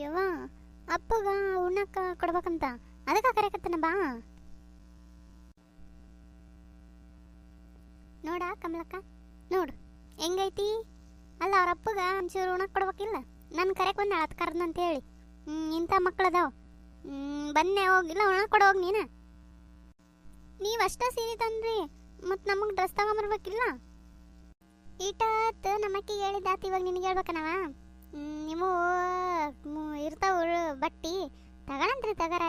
ಯವ್ವ, ಅಪ್ಪಗ ಉಣ್ಣಕ್ಕ ಕೊಡ್ಬೇಕಂತ. ಅದಕ್ಕೆ ಕರೆಕತ್ತನ ಬಾ. ನೋಡ ಕಮಲಕ್ಕ, ನೋಡು, ಹೆಂಗೈತಿ? ಅಲ್ಲ ಅವ್ರ ಅಪ್ಪಗ ಒಂಚೂರು ಉಣಕ್ಕೆ ಕೊಡ್ಬೇಕಿಲ್ಲ? ನನ್ನ ಕರೆಕ್ ಬಂದ ಅದು ಕರ್ದಂತ ಹೇಳಿ ಇಂಥ ಮಕ್ಳು ಹ್ಞೂ ಬನ್ನೆ ಹೋಗಿಲ್ಲ ಉಣ್ಣಕ್ಕೆ ಕೊಡ ಹೋಗಿ ನೀನು. ನೀವು ಅಷ್ಟೇ ಸೀರೆ ತಂದ್ರಿ ಮತ್ತು ನಮಗೆ ಡ್ರೆಸ್ ತಗೊಂಬರ್ಬೇಕಿಲ್ಲ? ಈಟಾತ್ ನಮ್ಮಕ್ಕಿ ಹೇಳಿದಾತ ಇವಾಗ ನಿನಗೆ ಹೇಳ್ಬೇಕನವ ನೀವು ಇರ್ತಾವಳು ಬಟ್ಟಿ. ತಗೊಳಂತ್ರಿ ತಗರ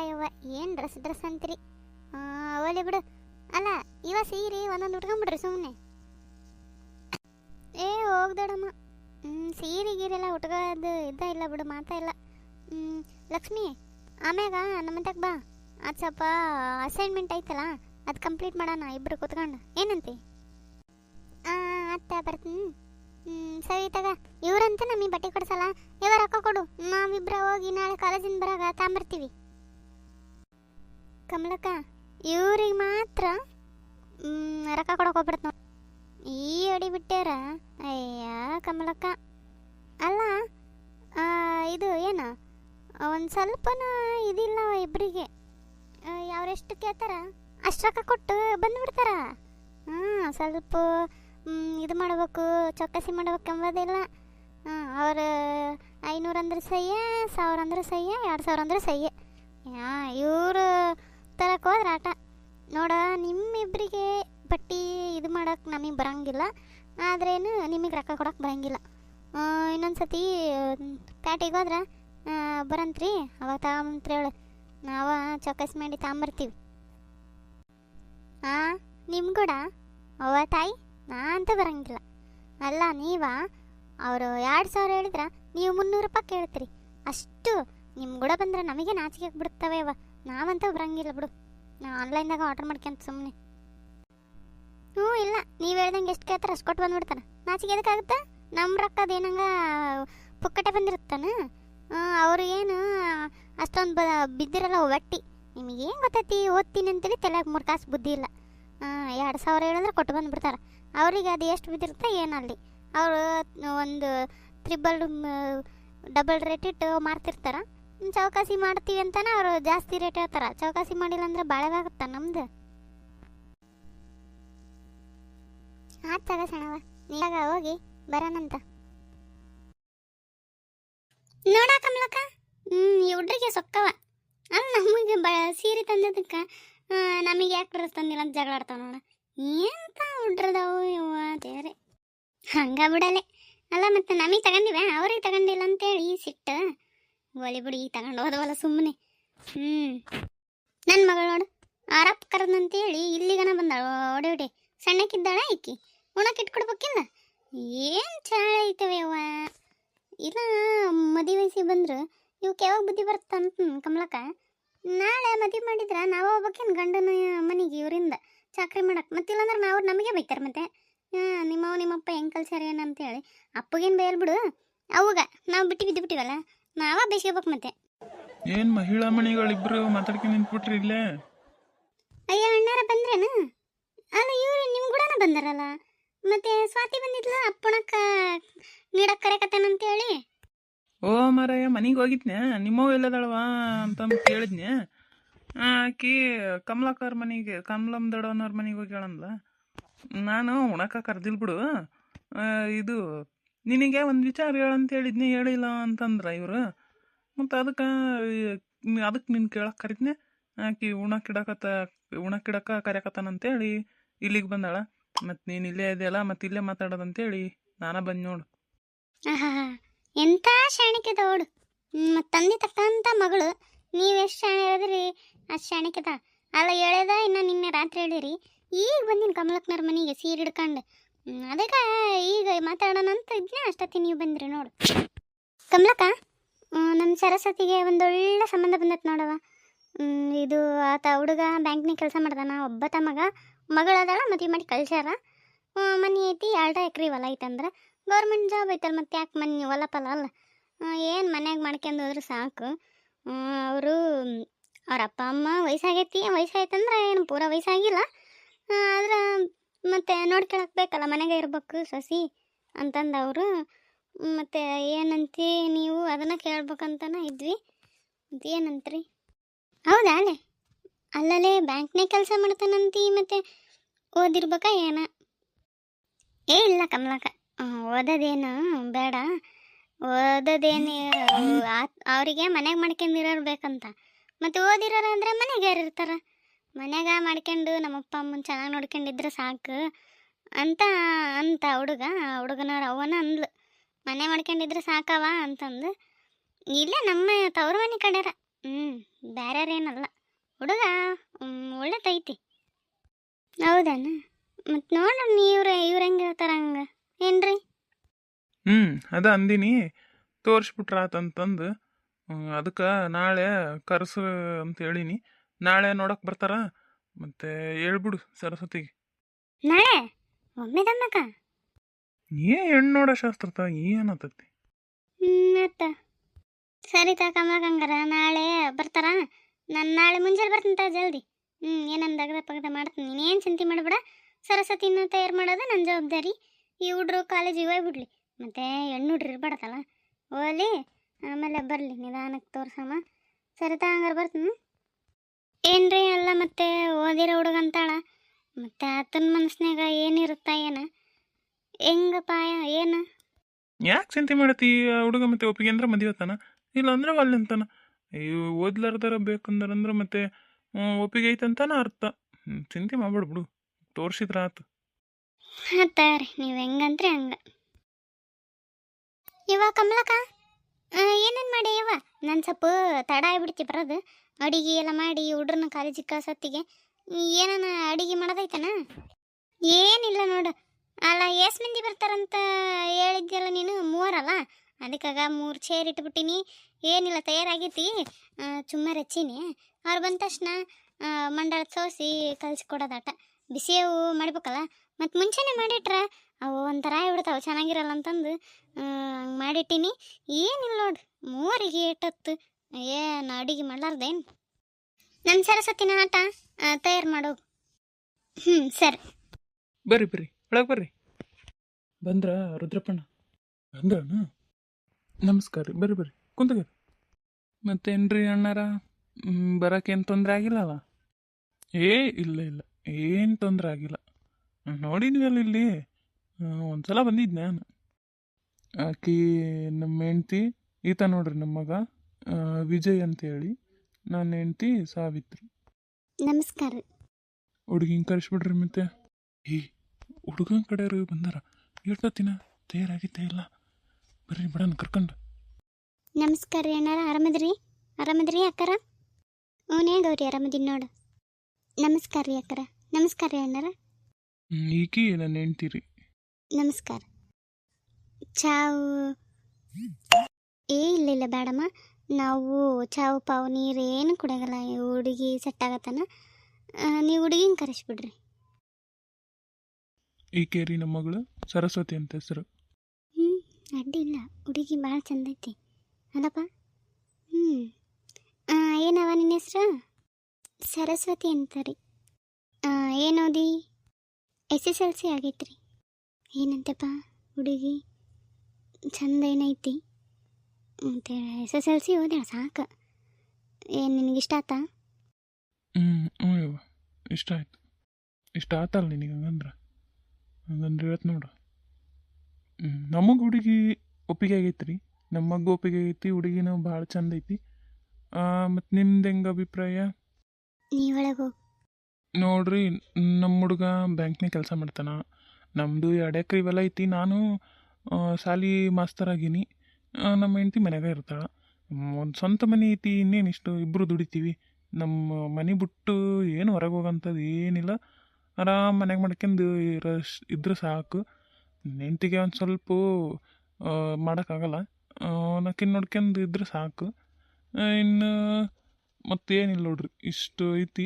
ಏನು ಡ್ರೆಸ್ ಡ್ರೆಸ್ ಅಂತೀರಿ? ಅವಲಿ ಬಿಡು. ಅಲ್ಲ, ಇವ ಸೀರೆ ಒಂದೊಂದು ಉಟ್ಕೊಂಬಿಡ್ರಿ ಸುಮ್ಮನೆ ಏ, ಹೋಗ್ದಡಮ್ಮ. ಹ್ಞೂ ಸೀರೆ ಗೀರೆಲ್ಲ ಉಟ್ಕೋದು ಇದ್ದ ಇಲ್ಲ ಬಿಡು, ಮಾತಾ ಇಲ್ಲ. ಲಕ್ಷ್ಮಿ, ಆಮ್ಯಾಗ ನಮ್ಮಂತಕ್ಕೆ ಬಾ. ಅದು ಸ್ವಲ್ಪ ಅಸೈನ್ಮೆಂಟ್ ಐತಲ್ಲ, ಅದು ಕಂಪ್ಲೀಟ್ ಮಾಡೋಣ ಇಬ್ಬರು ಕೂತ್ಕೊಂಡು. ಏನಂತಿ? ಅತ್ತ ಬರ್ತೀನಿ. ಸರಿ ತಗ. ಇವ್ರಂತ ನಮಗೆ ಬಟ್ಟೆ ಕೊಡ್ಸಲ್ಲ? ಇವ ರೊಕ್ಕ ಕೊಡು. ನಾವಿಬ್ರ ಹೋಗಿ ನಾಳೆ ಕಾಲೇಜಿಂದ ಬರಾಗ ತಾಂಬರ್ತೀವಿ. ಕಮಲಕ್ಕ, ಇವ್ರಿಗೆ ಮಾತ್ರ ರೊಕ್ಕ ಕೊಡಕ್ಕೆ ಹೋಗ್ಬಿಡ್ತು ಈ ಅಡಿ ಬಿಟ್ಟ್ಯಾರ? ಅಯ್ಯ, ಕಮಲಕ್ಕ. ಅಲ್ಲ ಇದು ಏನು? ಒಂದು ಸ್ವಲ್ಪನೂ ಇದಿಲ್ಲ ಇಬ್ಬರಿಗೆ ಎಷ್ಟು ಕೇಳ್ತಾರ? ಅಷ್ಟು ರೊಕ್ಕ ಕೊಟ್ಟು ಬಂದುಬಿಡ್ತಾರ? ಹಾಂ ಸ್ವಲ್ಪ ಇದು ಮಾಡಬೇಕು, ಚೌಕಾಸಿ ಮಾಡ್ಬೇಕು ಎಂಬುದಿಲ್ಲ. ಅವರು ಐನೂರು ಅಂದ್ರೆ ಸಹ್ಯ ಸಾವಿರ ಅಂದ್ರೆ ಸಹ್ಯ ಎರಡು ಸಾವಿರ ಅಂದ್ರೆ ಸಹ್ಯ ಹಾಂ ಇವರು ತರಕ್ಕೆ ಹೋದ್ರೆ ಆಟ. ನೋಡ ನಿಮ್ಮಿಬ್ಬರಿಗೆ ಬಟ್ಟಿ ಇದು ಮಾಡಕ್ಕೆ ನಮಗೆ ಬರಂಗಿಲ್ಲ. ಆದ್ರೇನು ನಿಮಗೆ ರೊಕ್ಕ ಕೊಡೋಕೆ ಬರಂಗಿಲ್ಲ. ಇನ್ನೊಂದು ಸತಿ ಪ್ಯಾಟಿಗೆ ಹೋದ್ರೆ ಬರಂತ್ರಿ, ಅವಾಗ ತಗೊಂತ್ರಿ ಹೇಳು ನಾವು ಚೌಕಾಸಿ ಮಾಡಿ ತಗೊಂಬರ್ತೀವಿ. ಹಾಂ ನಿಮ್ಮ ಕೂಡ ಅವ್ವ, ತಾಯಿ? ನಾ ಅಂತ ಬರಂಗಿಲ್ಲ. ಅಲ್ಲ, ನೀವಾ? ಅವರು ಎರಡು ಸಾವಿರ ಹೇಳಿದ್ರ ನೀವು ಮುನ್ನೂರು ರೂಪಾಯಿ ಕೇಳ್ತೀರಿ. ಅಷ್ಟು ನಿಮ್ಮ ಕೂಡ ಬಂದ್ರೆ ನಮಗೆ ನಾಚಿಕೆ ಬಿಡ್ತವೆ ಅವ ನಾವಂತೂ ಬರಂಗಿಲ್ಲ ಬಿಡು. ನಾ ಆನ್ಲೈನ್ದಾಗ ಆರ್ಡರ್ ಮಾಡ್ಕೊಂತ ಸುಮ್ಮನೆ ಹ್ಞೂ, ಇಲ್ಲ. ನೀವು ಹೇಳ್ದಂಗೆ ಎಷ್ಟು ಕೇಳ್ತಾರೆ ಅಷ್ಟು ಕೊಟ್ಟು ಬಂದ್ಬಿಡ್ತಾನೆ. ನಾಚಿಕೆ ಎದಕ್ಕಾಗುತ್ತೆ ನಮ್ಮ ರೊಕ್ಕ ಏನಂಗ ಪುಕ್ಕಟೆ ಅವರು ಏನು ಅಷ್ಟೊಂದು ಬ ಬಿದ್ದಿರಲ್ಲ ಒಟ್ಟಿ ನಿಮಗೇನು ಗೊತ್ತೈತಿ? ಓದ್ತೀನಿ ಅಂತೇಳಿ ತಲೆಗೆ ಮೂರು ಕಾಸು ಬುದ್ಧಿ ಇಲ್ಲ. ಎರಡು ಸಾವಿರ ಹೇಳಿದ್ರೆ ಕೊಟ್ಟು ಬಂದುಬಿಡ್ತಾರೆ. ಅವ್ರಿಗೆ ಅದು ಎಷ್ಟು ಬಿದ್ದಿರುತ್ತೆ ಏನಲ್ಲಿ. ಅವರು ಒಂದು ತ್ರಿಬಲ್ ಡಬಲ್ ರೇಟ್ ಇಟ್ಟು ಮಾರ್ತಿರ್ತಾರೆ. ಚೌಕಾಸಿ ಮಾಡ್ತೀವಿ ಅಂತಾನೆ ಅವರು ಜಾಸ್ತಿ ರೇಟ್ ಹೇಳ್ತಾರೆ. ಚೌಕಾಸಿ ಮಾಡಿಲ್ಲ ಅಂದ್ರೆ ಬಾಳೆಗಾಗುತ್ತಾ ನಮ್ದು? ಆತ್ ಸಣವ ನೀವಾಗ ಹೋಗಿ ಬರೋಣಂತ ನೋಡ ಕಮಲಕ್ಕ. ಹ್ಮ್, ಈ ಹುಡ್ರಿಗೆ ಸೊಕ್ಕವ. ಅಲ್ಲ, ನಮಗೆ ಬ, ಸೀರೆ ತಂದಿದ್ದಕ್ಕೆ ನಮಗೆ ಯಾಕೆ ಡ್ರೆಸ್ ತಂದಿಲ್ಲ ಅಂತ ಜಗಳ ಆಡ್ತಾವ ನೋಡ. ಎಂತ ಹುಡ್ರದವು ಇವ ದೇವ್ರೆ? ಹಂಗ ಬಿಡಲೆ. ಅಲ್ಲ, ಮತ್ತೆ ನಮಗೆ ತಗೊಂಡಿವ ಅವ್ರಿಗೆ ತಗೊಂಡಿಲ್ಲ ಅಂತೇಳಿ ಸಿಟ್ಟು. ಒಲಿ ಬಿಡಿ, ತಗೊಂಡು ಹೋದವಲ್ಲ ಸುಮ್ಮನೆ ಹ್ಞೂ ನನ್ನ ಮಗಳು ನೋಡು. ಆರಪ್ಪ ಕರೆದಂತೇಳಿ ಇಲ್ಲಿಗನ ಬಂದಾಳ. ಒಡೆ ಒಡೆ ಸಣ್ಣಕ್ಕಿದ್ದಾಳ ಐಕಿ ಉಣಕ್ಕೆ ಇಟ್ಕೊಡ್ಬೇಕಿಲ್ಲ? ಏನು ಚಾಳ ಐತವೆ ಇಲ್ಲ ಮದುವೆ ವಯಸ್ಸಿ ಬಂದ್ರು. ಇವಕ್ಕೆ ಯಾವಾಗ ಬುದ್ಧಿ ಬರ್ತಂತ ಕಮಲಕ್ಕ. ನಾಳೆ ಮದುವೆ ಮಾಡಿದ್ರೆ ನಾವು ಹೋಗ್ಬೇಕೇನು ಗಂಡನ ಮನೆಗೆ ಇವರಿಂದ? ಚಾಕ್ರಿ ಮಾಡಕ್ಕೆ ಮತ್ತಿಲ್ಲಾಂದ್ರೆ ನಾವು ನಮಗೆ ಬೈತಾರೆ ಮತ್ತೆ. ಹಾಂ ನಿಮ್ಮವ್ ನಿಮ್ಮಪ್ಪ ಹೆಂಗೆ ಕಲ್ಸ್ಯಾರ ಏನಂತೇಳಿ ಅಪ್ಪಗೇನು ಬೇಯಲ್ ಬಿಡು ಅವಾಗ ನಾವು ಬಿಟ್ಟು ಬಿದ್ದು ಬಿಟ್ಟಿವಲ್ಲ ನಾವ ಬೇಸ್ಕೋಬೇಕು ಮತ್ತೆ. ಏನು ಮಹಿಳಾ ಮಣಿಗಳಿಬ್ರು ಮಾತಾಡ್ಕೊಂಡು ನಿಂತ್ಬಿಟ್ರಿ ಇಲ್ಲೇ? ಅಯ್ಯ ಅಣ್ಣಾರ ಬಂದ್ರೇನು? ಅಲ್ಲ ಇವ್ರು ನಿಮ್ಮ ಕೂಡ ಬಂದಾರಲ್ಲ. ಮತ್ತೆ ಸ್ವಾತಿ ಬಂದಿದ್ಲ ಅಪ್ಪಣಕ್ಕ ನೀಡಕ್ ಕರೆಕತ್ತೇನಂತೇಳಿ ಓ ಮಾರಾಯ ಮನೆಗೆ ಹೋಗಿದ್ನೆ ನಿಮ್ಮವ್ ಎಲ್ಲದಳವಾ ಅಂತ ಕೇಳಿದ್ನೆ ಆಕಿ ಕಮಲಾಕರ್ ಮನೆಗೆ, ಕಮಲಮ್ ದೊಡ್ಡವನವ್ರ ಮನೆಗೆ ಹೋಗ್ಯಾಳಂದ್ಲ. ನಾನು ಉಣಕ ಕರ್ದಿಲ್ ಬಿಡು. ಇದು ನಿನಗೆ ಒಂದು ವಿಚಾರ ಹೇಳಂತ ಹೇಳಿದ್ನಿ, ಹೇಳಿಲ್ಲ ಅಂತಂದ್ರ ಇವರು. ಮತ್ತು ಅದಕ್ಕೆ ಅದಕ್ಕೆ ನಿನ್ ಕೇಳಕ್ಕೆ ಕರಿದ್ನೆ ಆಕಿ ಉಣಕ್ಕಿಡಕತ್ತ ಉಣಕ್ಕಿಡಕ ಹೇಳಿ ಇಲ್ಲಿಗೆ ಬಂದಾಳ. ಮತ್ತು ನೀನು ಇಲ್ಲೇ ಇದೆಯಲ್ಲ, ಮತ್ತು ಇಲ್ಲೇ ಮಾತಾಡೋದಂತೇಳಿ ನಾನ ಬಂದ್ ನೋಡು. ಎಂತ ಶಾಣಿಕೆ ದೋಡು ತಂದೆ ಮಗಳು. ನೀವೆಷ್ಟು ಶಾಣೆ ಹೇಳಿದ್ರಿ ಅಷ್ಟು ಶಾಣೆಕದ ಅಲ್ಲ ಹೇಳ್ಯದ ಇನ್ನು ನಿನ್ನೆ ರಾತ್ರಿ ಹೇಳಿರಿ ಈಗ ಬಂದಿನ ಕಮಲಕ್ನವ್ರ ಮನೆಗೆ ಸೀರೆ ಹಿಡ್ಕೊಂಡು. ಅದಕ್ಕೆ ಈಗ ಮಾತಾಡೋಣ ಅಂತ ಇದ್ನ ಅಷ್ಟೊತ್ತಿ ನೀವು ಬಂದ್ರಿ ನೋಡು. ಕಮಲಕ್ಕ ನಮ್ಮ ಸರಸ್ವತಿಗೆ ಒಂದೊಳ್ಳೆ ಸಂಬಂಧ ಬಂದತ್ ನೋಡವ ಇದು ಆತ ಹುಡುಗ ಬ್ಯಾಂಕ್ನಾಗ ಕೆಲಸ ಮಾಡ್ದಾನ ಒಬ್ಬ ಮಗ ಮಗಳದಾಳ ಮದುವೆ ಮಾಡಿ ಕಳ್ಸ್ಯಾರ. ಮನೆ ಐತಿ ಎರಡು ಎಕ್ರೆ ಹೊಲ ಐತಂದ್ರೆ ಗೌರ್ಮೆಂಟ್ ಜಾಬ್ ಐತಲ್ಲ ಮತ್ತೆ ಯಾಕೆ ಮನೆ ಹೊಲ ಪಲ ಅಲ್ಲ. ಏನು ಮನ್ಯಾಗ ಮಾಡ್ಕೊಂಡು ಹೋದ್ರೆ ಸಾಕು. ಅವರು, ಅವ್ರ ಅಪ್ಪ, ಅಮ್ಮ ವಯಸ್ಸಾಗೈತಿ. ವಯಸ್ಸಾಯ್ತಂದ್ರೆ ಏನು ಪೂರ ವಯಸ್ಸಾಗಿಲ್ಲ. ಆದ್ರೆ ಮತ್ತೆ ನೋಡ್ಕೊಳಕ್ಬೇಕಲ್ಲ ಮನೆಗೆ ಇರ್ಬೇಕು ಸಸಿ ಅಂತಂದು ಅವರು. ಮತ್ತು ಏನಂತಿ ನೀವು ಅದನ್ನು ಕೇಳ್ಬೇಕಂತನ ಇದ್ವಿ. ಏನಂತ್ರಿ? ಹೌದಾ ಅಲ್ಲೇ ಅಲ್ಲಲ್ಲೇ ಬ್ಯಾಂಕ್ನೇ ಕೆಲಸ ಮಾಡ್ತಾನಂತಿ ಮತ್ತು ಓದಿರ್ಬೇಕಾ ಏನ? ಏ ಇಲ್ಲ ಕಮಲಕ್ಕ ಓದೋದೇನು ಬೇಡ. ಓದೋದೇನು ಅವರಿಗೆ ಮನೆಗೆ ಮಾಡ್ಕೊಂಡಿರೋರು ಬೇಕಂತ. ಮತ್ತು ಓದಿರೋರು ಅಂದರೆ ಮನೆಗೆ ಯಾರು ಇರ್ತಾರ. ಮನ್ಯಾಗ ಮಾಡ್ಕೊಂಡು ನಮ್ಮಪ್ಪ ಅಮ್ಮನ ಚೆನ್ನಾಗಿ ನೋಡ್ಕೊಂಡಿದ್ರೆ ಸಾಕು. ಅಂತ ಅಂತ ಹುಡುಗ ಹುಡುಗನವ್ರ ಅವನ ಅಂದ್ಲು. ಮನೆ ಮಾಡ್ಕೊಂಡಿದ್ರೆ ಸಾಕವ ಅಂತಂದು. ಇಲ್ಲೇ, ನಮ್ಮ ತವ್ರ ಮನೆ ಕಡೆರ. ಹ್ಞೂ ಬೇರೆಯವ್ರೇನಲ್ಲ ಹುಡುಗ ಒಳ್ಳೆದೈತಿ. ಹೌದಾನ? ಮತ್ತು ನೋಡ್ರಿ ಇವ್ರ ಇವ್ರ ಹೆಂಗಿರ್ತಾರ ಹಂಗೆ? ಏನ್ರಿ? ಹ್ಞೂ ಅದ ಅಂದಿನಿ. ತೋರಿಸ್ಬಿಟ್ರಾತಂತಂದು ಅದಕ್ಕೆ ನಾಳೆ ಕರೆಸು ಅಂತ ಹೇಳಿನಿ. ನಾಳೆ ನೋಡಕ್ಕೆ ಬರ್ತಾರ ಮತ್ತೆ ಹೇಳ್ಬಿಡು ಸರಸ್ವತಿಗೆ. ನಾಳೆ? ಒಮ್ಮೆ ದಮ್ಮಕ್ಕ ಏ ಹೆಣ್ಣು ನೋಡೋ ಶಾಸ್ತ್ರತ ಏನತ್ತತಿ ಮತ್ತ ಸರಿ ತಾ ಕಮಲಕಂಗಾರ ನಾಳೆ ಬರ್ತಾರ? ನಾನು ನಾಳೆ ಮುಂಜಾನೆ ಬರ್ತೀನಿ ತಾ ಜಲ್ದಿ. ಹ್ಞೂ ಏನಂದು ಅಗದ ಪಗದ ಮಾಡ್ತೀನಿ. ನೀನೇನು ಚಿಂತೆ ಮಾಡಬೇಡ. ಸರಸ್ವತಿನ ತಯಾರು ಮಾಡೋದು ನನ್ನ ಜವಾಬ್ದಾರಿ. ಈ ಹುಡ್ರು ಕಾಲೇಜಿಗೆ ಹೋಗ್ಬಿಡ್ಲಿ. ಮತ್ತು ಹೆಣ್ಣು ಹುಡ್ರು ಇರ್ಬಾರ್ದಲ್ಲ? ಹೋಗಲಿ ಆಮೇಲೆ ಬರಲಿ ನಿಧಾನಕ್ಕೆ ತೋರ್ಸಮ್ಮ. ಸರಿ ತಾ ಹಂಗಾರೆ ಬರ್ತೀನಿ. ಏನ್ರಿ ಅಲ್ಲ ಮತ್ತೆ ಓದಿರೋ ಹುಡುಗ ಅಂತಾಳ? ಮತ್ತೆ ಆತನ ಮನಸ್ನಾಗ ಏನಿರುತ್ತ ಏನ? ಹೆಂಗಪ್ಪ ಏನು? ಯಾಕೆ ಚಿಂತೆ ಮಾಡತಿ ಹುಡುಗ ಮತ್ತೆ ಒಪ್ಪಿಗೆ ಅಂದ್ರೆ ಮದುವೆ ತಾನ? ಇಲ್ಲ ಅಂದ್ರೆ ಅಲ್ಲಿ ಅಂತಾನ? ಇವ್ ಓದ್ಲಾರ್ದಾರ ಬೇಕಂದ್ರೆ ಮತ್ತೆ ಒಪ್ಪಿಗೆ ಐತಂತಾನ ಅರ್ಥ. ಚಿಂತೆ ಮಾಡ್ಬೇಡ ಬಿಡು. ತೋರ್ಸಿದ್ರ ಆತು. ರೀ ನೀವು ಹೆಂಗಂತ್ರಿ ಹಂಗ. ಇವ ಕಮಲಕ್ಕ? ಏನೇನು ಮಾಡಿ ಇವ? ನನ್ನ ಸ್ವಲ್ಪ ತಡ ಆಗ್ಬಿಡ್ತಿ ಬರೋದು. ಅಡಿಗೆ ಎಲ್ಲ ಮಾಡಿ ಹುಡ್ರನ್ನ ಕಾಲೇಜಿಗೆ ಕಳ್ಸತ್ತಿಗೆ ಏನನ ಅಡಿಗೆ ಮಾಡೋದೈತನ? ಏನಿಲ್ಲ ನೋಡು. ಅಲ್ಲ, ಎಷ್ಟು ಮಂದಿ ಬರ್ತಾರಂತ ಹೇಳಿದ್ದೆಲ್ಲ ನೀನು? ಮೂವರಲ್ಲ? ಅದಕ್ಕಾಗ ಮೂರು ಚೇರ್ ಇಟ್ಬಿಟ್ಟಿನಿ. ಏನಿಲ್ಲ ತಯಾರಾಗೈತಿ ಚುಮ್ಮರ್ ಹಚ್ಚೀನಿ ಅವ್ರು ಬಂದ ತಕ್ಷಣ ಮಂಡಳ ಸೋಸಿ ಕಲಿಸ್ಕೊಡೋದಾಟ ಬಿಸಿಯವು ಮಾಡ್ಬೇಕಲ್ಲ? ಮತ್ತು ಮುಂಚೆನೇ ಮಾಡಿಟ್ರೆ? ಅವು ಒಂಥರ ಆಗ್ಬಿಡ್ತಾವೆ, ಚೆನ್ನಾಗಿರಲ್ಲ ಅಂತಂದು. ಮಾಡಿಟ್ಟಿನಿ. ಏನಿಲ್ಲ ನೋಡ್ರಿ, ಮೂವರಿಗೆ ಏಟತ್ತು ಏನು ಅಡುಗೆ ಮಾಡ್ಲಾರ್ದೇನು? ನನ್ನ ಸರಸ್ವತಿನ ಆಟ ತಯಾರು ಮಾಡೋ. ಹ್ಞೂ ಸರಿ. ಬರ್ರಿ ಬರ್ರಿ, ಒಳಗೆ ಬರ್ರಿ. ಬಂದ್ರ ರುದ್ರಪ್ಪಣ್ಣ. ಬಂದ್ರ ನಮಸ್ಕಾರ ರೀ, ಬರ್ರಿ ಬರ್ರಿ. ಕುಂತಗರಿ ಮತ್ತೇನ್ರಿ ಅಣ್ಣಾರ? ಬರಕ್ಕೇನು ತೊಂದರೆ ಆಗಿಲ್ಲವ ಏ, ಇಲ್ಲ ಇಲ್ಲ. ಏನು ತೊಂದರೆ ಆಗಿಲ್ಲ. ನೋಡಿದ್ವಲ್ಲ ಇಲ್ಲಿ. ಆ, ಒಂದ್ಸಲ ಬಂದಿದ್ದೆ ನಾನು. ಆಕೆ ನಮ್ಮ ಹೆಂಡ್ತಿ ಈತ ನೋಡ್ರಿ ನಮ್ಮ ಮಗ ವಿಜಯ್ ವಿಜಯ್ ಅಂತೇಳಿ. ನನ್ನ ಹೆಂಡ್ತಿ ಸಾವಿತ್ರಿ. ನಮಸ್ಕಾರ. ಹುಡುಗಿನ ಕರೆಸ್ಬಿಡ್ರಿ ಮತ್ತೆ. ಏ ಹುಡುಗನ ಕಡೆಯವರು ಬಂದಾರ. ಹೇಳ್ತತಿನ ತಯಾರಾಗಿದ್ದೆ ಇಲ್ಲ. ಬರ್ರಿ ಬಿಡಣ ಕರ್ಕೊಂಡು. ನಮಸ್ಕಾರ ರೀ ಅಣ್ಣಾರ ಆರಾಮದ್ರಿ? ಆರಾಮದ್ರಿ ಅಕ್ಕರ? ಹ್ಞೂ ಗೌರಿ ಆರಾಮದಿನ ನೋಡು. ನಮಸ್ಕಾರ ರೀ ಅಕ್ಕರ. ನಮಸ್ಕಾರ ರೀ ಅಣ್ಣಾರ. ಈಕಿ ನನ್ನ ಹೆಂಡ್ತಿ ನಮಸ್ಕಾರ. ಚಾವು. ಏ ಇಲ್ಲ ಇಲ್ಲ ಬೇಡಮ್ಮ. ನಾವು ಚಾವು ಪಾವು ನೀರು ಏನು ಕುಡಿಯೋಲ್ಲ ಈ ಹುಡುಗಿ ಸೆಟ್ ಆಗತ್ತಾನ? ನೀವು ಹುಡುಗಿನ ಕರೆಸ್ಬಿಡ್ರಿ. ಈಕೆ ರೀ ನಮ್ಮ ಮಗಳು ಸರಸ್ವತಿ ಅಂತ ಹೆಸರು. ಹ್ಞೂ ಅಡ್ಡಿ ಇಲ್ಲ. ಹುಡುಗಿ ಭಾಳ ಚಂದ ಐತಿ. ಅಲ್ಲಪ್ಪ? ಹ್ಞೂ ಏನವ ನಿನ್ನ ಹೆಸರು? ಸರಸ್ವತಿ ಅಂತ ರೀ. ಏನೋದಿ? ಎಸ್ ಎಸ್ ಎಲ್ ಸಿ ಆಗೈತ್ರಿ. ಏನಂತೆಪ್ಪ ಹುಡುಗಿ? ಚಂದ ಏನೈತಿ? ಮತ್ತು ಎಸ್ ಎಸ್ ಎಲ್ ಸಿ ಓದ್ಯಾಳ ಸಾಕು. ಏನು ನಿನಗೆ ಇಷ್ಟ ಆತಾ? ಹ್ಞೂ ಹ್ಞೂ ಯವ್ವ ಇಷ್ಟ ಆಯ್ತು. ಇಷ್ಟ ಆತಲ್ಲ ನಿನಗೆ ಹಂಗಂದ್ರೆ? ಹಂಗಂದ್ರೆ ಇವತ್ತು ನೋಡು. ಹ್ಞೂ ನಮಗೆ ಹುಡುಗಿ ಒಪ್ಪಿಗೆ ಆಗೈತೆ ರೀ ನಮ್ಮ ಮಗು ಒಪ್ಪಿಗೆ ಆಗೈತಿ ಹುಡುಗಿನೂ ಭಾಳ ಚಂದ ಐತಿ. ಮತ್ತು ನಿಮ್ದು ಹೆಂಗೆ ಅಭಿಪ್ರಾಯ? ನೀವೊಳಗೆ ಹೋಗಿ. ನೋಡ್ರಿ ನಮ್ಮ ಹುಡುಗ ಬ್ಯಾಂಕ್ನಾಗ ಕೆಲಸ ಮಾಡ್ತಾನ. ನಮ್ಮದು ಎರಡು ಎಕ್ರೆ ಇವೆಲ್ಲ ಐತಿ, ನಾನು ಸಾಲಿ ಮಾಸ್ತರ್ ಆಗೀನಿ. ನಮ್ಮ ಹೆಂಡ್ತಿ ಮನೆಯಾಗ ಇರ್ತಾಳೆ. ಒಂದು ಸ್ವಂತ ಮನೆ ಐತಿ, ಇನ್ನೇನು ಇಷ್ಟು ಇಬ್ಬರು ದುಡಿತೀವಿ. ನಮ್ಮ ಮನೆ ಬಿಟ್ಟು ಏನು ಹೊರಗೆ ಹೋಗೋಂಥದ್ದು ಏನಿಲ್ಲ. ಆರಾಮ್ ಮನೆಗೆ ಮಾಡ್ಕೊಂಡು ಇರ, ಇದ್ರೆ ಸಾಕು. ಹೆಂಡ್ತಿಗೆ ಒಂದು ಸ್ವಲ್ಪ ಮಾಡೋಕ್ಕಾಗಲ್ಲ ನಕ್ಕಿನ್ ನೋಡ್ಕೊಂಡು ಇದ್ರೆ ಸಾಕು. ಇನ್ನು ಮತ್ತೇನಿಲ್ಲ ನೋಡ್ರಿ, ಇಷ್ಟು ಐತಿ.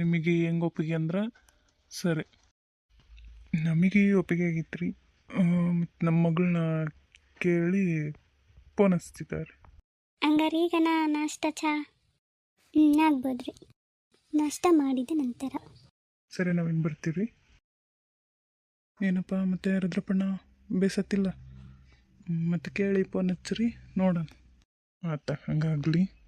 ನಿಮಗೆ ಹೆಂಗೆ ಒಪ್ಪಿಗೆ ಅಂದ್ರೆ ಸರಿ. ನಮಗೆ ಒಪ್ಪಿಗೆ ಆಗಿತ್ತು ರೀ ಮತ್ತು ನಮ್ಮ ಮಗಳನ್ನ ಕೇಳಿ ಫೋನ್ ಹಚ್ತಿದ್ದಾರೆ ಹಂಗಾರೆ ಈಗ ನಾ ನಾಷ್ಟ ಚಾ? ಹ್ಞೂ ಆಗ್ಬೋದ್ರಿ. ನಾಷ್ಟ ಮಾಡಿದ ನಂತರ. ಸರಿ ನಾವೇನು ಬರ್ತೀವಿ ಏನಪ್ಪ ಮತ್ತೆ ರುದ್ರಪ್ಪಣ್ಣ ಬೇಸತ್ತಿಲ್ಲ? ಮತ್ತೆ ಕೇಳಿ ಫೋನ್ ಹಚ್ಚಿರಿ ನೋಡೋಣ. ಆತ ಹಂಗಾಗಲಿ.